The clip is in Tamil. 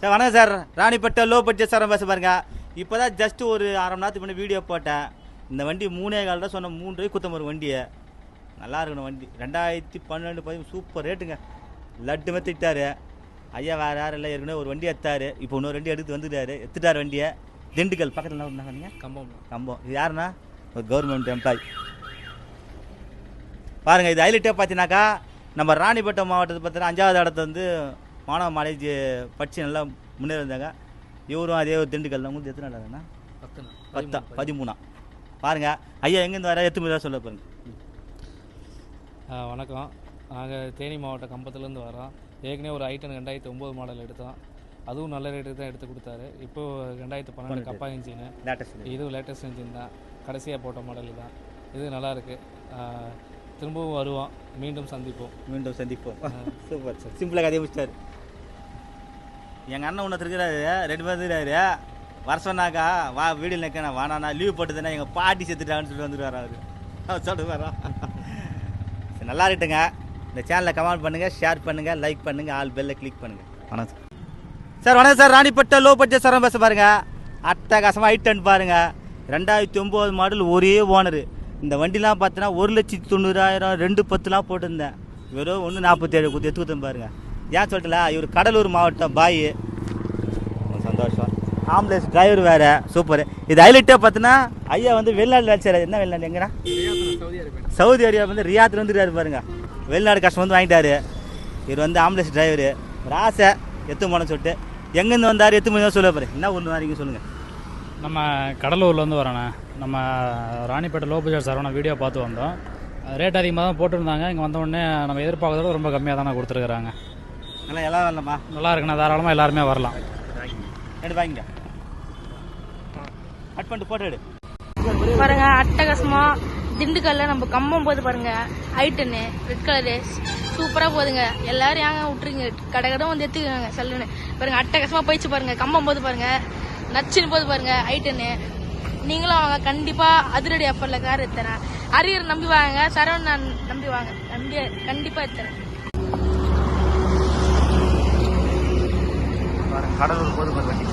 சார் வணக்கம் sir. Ranipet low budget sir பேச பாருங்க இப்போ தான் ஜஸ்ட் ஒரு அரை மணி நேரத்துக்கு முன்னாடி வீடியோ போட்டேன். இந்த வண்டி மூணே கால் தான் சொன்ன மூணு ரூபாய் குத்தம் ஒரு வண்டியை. நல்லா இருக்கணும் வண்டி. ரெண்டாயிரத்தி பன்னெண்டு பதிமூணு சூப்பர் ரேட்டுங்க லட்டுமே திட்டாரு. ஐயா வேறு யாரும் இல்லை ஏற்கனவே ஒரு வண்டி எடுத்தாரு. இப்போ இன்னொரு வண்டி எடுத்து வந்துட்டாரு. எடுத்துட்டார் வண்டியை. திண்டுக்கல் பக்கத்தில் என்ன பண்ணீங்க கம்பம். கம்பம். இது யாருன்னா ஒரு கவர்மெண்ட் எம்ப்ளாய் பாருங்கள் இது ஹைலைட்டே பார்த்தீங்கன்னாக்கா நம்ம ராணிப்பேட்டை மாவட்டத்தை பார்த்தீங்கன்னா அஞ்சாவது இடத்த வந்து மாணவ மாலேஜ் படித்து நல்லா முன்னேறி வந்தாங்க இவரும் அதே ஒரு திண்டுக்கல் தான். உங்களுக்கு எத்தனை நாள். பத்தா பதிமூணு. பதிமூணா. பாருங்க. ஐயா எங்கேருந்து வர எத்தனை தான் சொல்ல பாருங்க ஆ, வணக்கம். நாங்கள் தேனி மாவட்டம் கம்பத்துலேருந்து வரோம். ஏற்கனவே ஒரு ஐட்டன் ரெண்டாயிரத்தி ஒம்பது மாடல் எடுத்தோம். அதுவும் நல்ல ரேட்டுக்கு தான் எடுத்து கொடுத்தாரு. இப்போ ரெண்டாயிரத்தி பன்னெண்டு. கப்பா இன்ஜினு இதுவும் லேட்டஸ்ட் இன்ஜின் தான். கடைசியாக போட்ட மாடல் தான். இது நல்லா இருக்கு. ஆ, திரும்பவும் வருவோம். மீண்டும் சந்திப்போம். மீண்டும் சந்திப்போம். சூப்பர் சார் சிம்பிளாக கதையை முடிச்சிட்டாரு. எங்கள் அண்ணன் ஒன்று இருக்கிறாரு ரெண்டு பேர் இருக்கிறாரு வர சொன்னாக்கா வா வீடியில் நிற்கணும் வானாண்ணா லீவ் போட்டுதானே எங்கள் பாட்டி செத்துட்டான்னு சொல்லிட்டு வந்துருவார் அவர். அவர் சொல்லிட்டு வரோம் சரி நல்லா இருக்கட்டுங்க இந்த சேனலை கமெண்ட் பண்ணுங்கள் ஷேர் பண்ணுங்கள் லைக் பண்ணுங்கள் ஆல் பெல்லை கிளிக் பண்ணுங்கள் வணக்கம். சார் வணக்கம் சார். ராணிப்பட்ட லோ பட்ஜெட் சாரம் பேச பாருங்கள் அட்டகாசமாக ஐட்டன் பாருங்கள் ரெண்டாயிரத்தி ஒம்பது மாடல் ஒரே ஓனரு இந்த வண்டிலாம் பார்த்தீங்கன்னா ஒரு லட்சத்தி தொண்ணூறாயிரம் ரெண்டு பத்துலாம் போட்டிருந்தேன். வெறும் ஒன்று நாற்பத்தேழு கொடுத்து எடுத்து கொடுத்தேன் பாருங்க. ஏன் சொல்லிட்டல இவர் கடலூர் மாவட்டம் பாய். சந்தோஷம். ஆம்புலன்ஸ் டிரைவர் வேறு. சூப்பர் இது ஹைலைட்டே பார்த்தீங்கன்னா ஐயா வந்து வெளிநாடு வேலை செய்கிறார் என்ன வெளிநாடு எங்கண்ணா சவுதி அரேபியா வந்து ரியாத்தில் வந்துருக்காரு பாருங்க. வெளிநாடு கஷ்டம் வந்து வாங்கிட்டாரு. இவர் வந்து ஆம்புலன்ஸ் டிரைவரு ஒரு ஆசை எத்து போன சொல்லிட்டு. எங்கேருந்து வந்தார் எத்து மணி சொல்ல பாரு. என்ன ஊர்ல வரீங்க சொல்லுங்கள் நம்ம கடலூர்லேருந்து வரோண்ணே. நம்ம Ranipet low budget Saravana video பார்த்து வந்தோம். ரேட் அதிகமாக தான் போட்டிருந்தாங்க. இங்கே வந்த உடனே நம்ம எதிர்பார்க்கறத விட ரொம்ப கம்மியாக தானே கொடுத்துருக்குறாங்க. நல்லா எல்லாம் வரலாமா நல்லா இருக்குண்ணா தாராளமாக எல்லாருமே வரலாம். ரெண்டு வாங்கிங்க. கட் பண்ணிட்டு போட்டோ எடு. பாருங்க அட்டகாசமா திண்டுக்கல்ல நம்ம கம்பம் போது பாருங்க. ஐட்டனு ரெட் கலரு சூப்பரா போகுதுங்க. எல்லாரும் ஏங்க விட்டுருங்க கடை கடை வந்து எடுத்துக்கோங்க சல்லுன்னு. பாருங்க அட்டகாசமா போயிடுச்சு பாருங்க. கம்பம் போது பாருங்க. நச்சுன்னு போது பாருங்க ஐட்டனு நீங்களும் வாங்க கண்டிப்பா அதிரடி அப்பர்ல கார் எடுத்துறேன். அரியர் நம்பி வாங்க சரவண் நான் நம்பி வாங்க. நம்பி கண்டிப்பா எடுத்துறேன். கடலூர் போது பாரு வண்டி